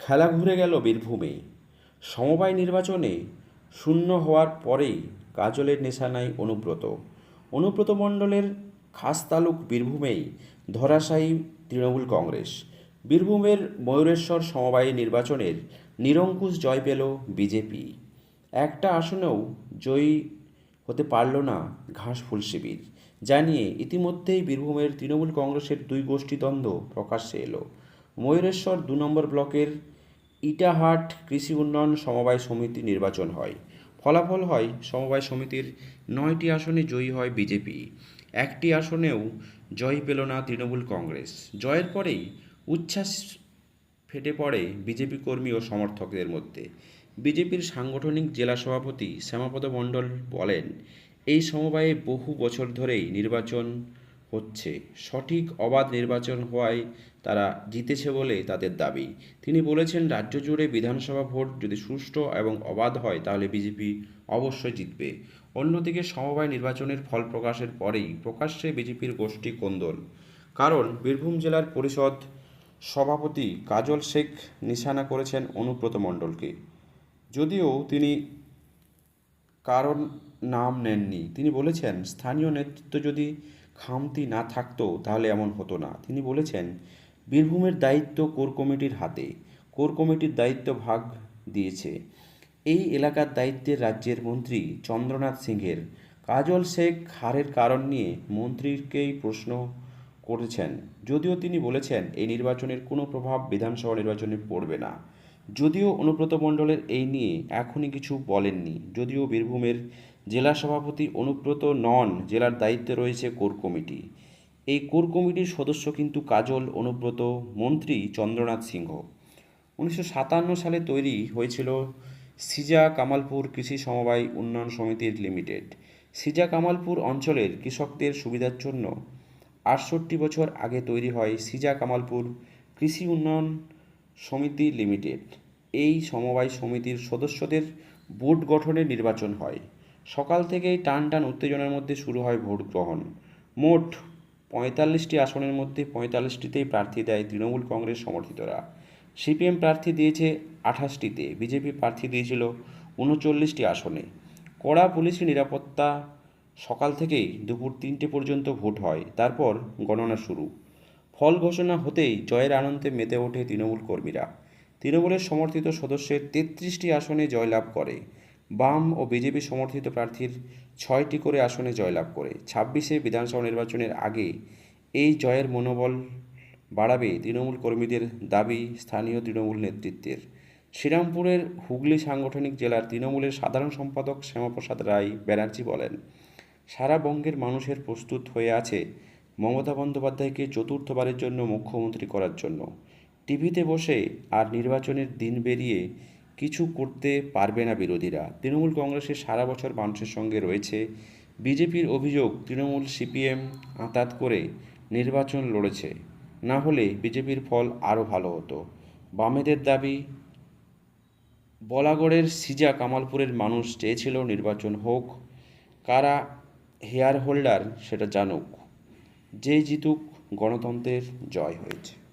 খেলা ঘুরে গেল বীরভূমে। সমবায় নির্বাচনে শূন্য হওয়ার পরেই কাজলের নিশানায় অনুব্রত। অনুব্রত মণ্ডলের খাস তালুক বীরভূমেই ধরাশায়ী তৃণমূল কংগ্রেস। বীরভূমের ময়ূরেশ্বর সমবায় নির্বাচনের নিরঙ্কুশ জয় পেল বিজেপি। একটা আসনেও জয়ী হতে পারল না ঘাসফুল শিবির। জানিয়ে ইতিমধ্যেই বীরভূমের তৃণমূল কংগ্রেসের দুই গোষ্ঠীদ্বন্দ্ব প্রকাশ্যে এলো। ময়ূরেশ্বর দু নম্বর ব্লকের ইটাহাট কৃষি উন্নয়ন সমবায় সমিতি নির্বাচন হয়। ফলাফল হয়, সমবায় সমিতির নয়টি আসনে জয়ী হয় বিজেপি। একটি আসনেও জয় পেল না তৃণমূল কংগ্রেস। জয়ের পরেই উচ্ছ্বাস ফেটে পড়ে বিজেপি কর্মী ও সমর্থকদের মধ্যে। বিজেপির সাংগঠনিক জেলা সভাপতি শ্যামাপদ মণ্ডল বলেন, এই সমবায়ে বহু বছর ধরেই নির্বাচন হচ্ছে। সঠিক অবাধ নির্বাচন হওয়ায় তারা জিতেছে বলে তাদের দাবি। তিনি বলেছেন, রাজ্য জুড়ে বিধানসভা ভোট যদি সুষ্ঠু এবং অবাধ হয়, তাহলে বিজেপি অবশ্যই জিতবে। অন্যদিকে, সমবায় নির্বাচনের ফল প্রকাশের পরেই প্রকাশ্যে বিজেপির গোষ্ঠী কোন্দল। কারণ, বীরভূম জেলার পরিষদ সভাপতি কাজল শেখ নিশানা করেছেন অনুব্রত মণ্ডলকে। যদিও তিনি কারণ নাম নেননি। তিনি বলেছেন, স্থানীয় নেতৃত্ব যদি খামতি না থাকতো তাহলে এমন হতো না। তিনি বলেছেন, বীরভূমের দায়িত্ব কোর কমিটির হাতে। কোর কমিটির দায়িত্ব ভাগ দিয়েছে। এই এলাকার দায়িত্বের রাজ্যের মন্ত্রী চন্দ্রনাথ সিংহের। কাজল শেখ হারের কারণ নিয়ে মন্ত্রীকেই প্রশ্ন করেছেন। যদিও তিনি বলেছেন, এই নির্বাচনের কোনো প্রভাব বিধানসভা নির্বাচনে পড়বে না। যদিও অনুব্রত মণ্ডলের এই নিয়ে এখনই কিছু বলেননি। যদিও বীরভূমের জেলা সভাপতি অনুব্রত নন জেলার দায়িত্বে রয়েছে কোর কমিটি। এই কোর কমিটির সদস্য কিন্তু কাজল, অনুব্রত, মন্ত্রী চন্দ্রনাথ সিংহ। উনিশশো সাতান্ন সালে তৈরি হয়েছিল সিজা কামালপুর কৃষি সমবায় উন্নয়ন সমিতির লিমিটেড। সিজা কামালপুর অঞ্চলের কৃষকদের সুবিধার জন্য আটষট্টি বছর আগে তৈরি হয় সিজা কামালপুর কৃষি উন্নয়ন সমিতি লিমিটেড। এই সমবায় সমিতির সদস্যদের বোর্ড গঠনের নির্বাচন হয়। সকাল থেকেই টান টান উত্তেজনার মধ্যে শুরু হয় ভোট গ্রহণ। মোট পঁয়তাল্লিশটি আসনের মধ্যে পঁয়তাল্লিশটিতেই প্রার্থী দেয় তৃণমূল কংগ্রেস সমর্থিতরা। সিপিএম প্রার্থী দিয়েছে আঠাশটিতে, বিজেপি প্রার্থী দিয়েছিল উনচল্লিশটি আসনে। কড়া পুলিশি নিরাপত্তা সকাল থেকেই দুপুর তিনটে পর্যন্ত ভোট হয়, তারপর গণনা শুরু। ফল ঘোষণা হতেই জয়ের আনন্দে মেতে ওঠে তৃণমূল কর্মীরা। তৃণমূলের সমর্থিত সদস্যের তেত্রিশটি আসনে জয়লাভ করে। বাম ও বিজেপি সমর্থিত প্রার্থীর ছয়টি করে আসনে জয়লাভ করে। ছাব্বিশে বিধানসভা নির্বাচনের আগে এই জয়ের মনোবল বাড়াবে তৃণমূল কর্মীদের দাবি স্থানীয় তৃণমূল নেতৃত্বের। শ্রীরামপুরের হুগলি সাংগঠনিক জেলার তৃণমূলের সাধারণ সম্পাদক শ্যামাপ্রসাদ রায় ব্যানার্জি বলেন, সারা বঙ্গের মানুষের প্রস্তুত হয়ে আছে মমতা বন্দ্যোপাধ্যায়কে চতুর্থবারের জন্য মুখ্যমন্ত্রী করার জন্য। টিভিতে বসে আর নির্বাচনের দিন বেরিয়ে কিছু করতে পারবে না বিরোধীরা। তৃণমূল কংগ্রেসের সারা বছর মানুষের সঙ্গে রয়েছে। বিজেপির অভিযোগ, তৃণমূল সিপিএম আঁতাত করে নির্বাচন লড়েছে। না হলে বিজেপির ফল আরও ভালো হতো। বামেদের দাবি, বলাগড়ের সিজা কামালপুরের মানুষ চেয়েছিল নির্বাচন হোক, কারা হেয়ার হোল্ডার সেটা জানুক। যে জিতুক, গণতন্ত্রের জয় হয়েছে।